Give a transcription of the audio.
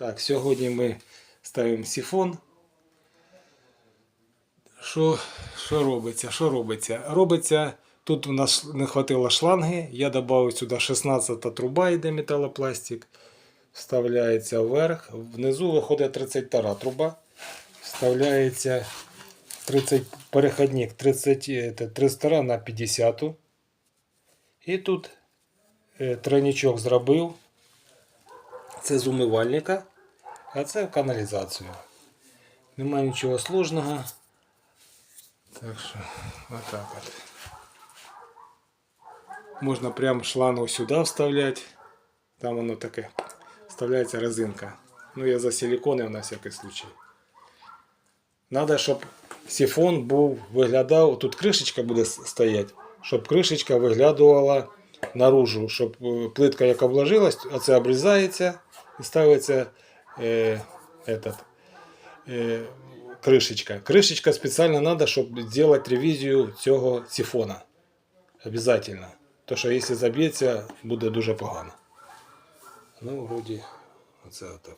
Так, сьогодні ми ставимо сифон. Що, що робиться? Що робиться? Робиться. Тут у нас не хватило шланги. Я додав сюди 16 труба йде металопластик. Вставляється вверх. Внизу виходить 32 труба. Вставляється 30, переходник 30, е, 32 на 50. І тут е, тройничок зробив. Це з умивальника, а це в каналізацію. Немає нічого сложного. Так що, отак от. Можна прям шлангу сюди вставляти. Там воно таке. Вставляється резинка. Ну, я за силикони на всякий случай. Надо, щоб сифон був, виглядав, тут кришечка буде стояти, щоб кришечка виглядувала наружу, щоб е, плитка, яка вложилась, оце обрізається і ставиться е, этот, э, кришечка. Крышечка спеціально треба, щоб зробити ревізію цього сифона. Обязательно. То що якщо заб'ється, буде дуже погано. Ну, вроді, оце отак.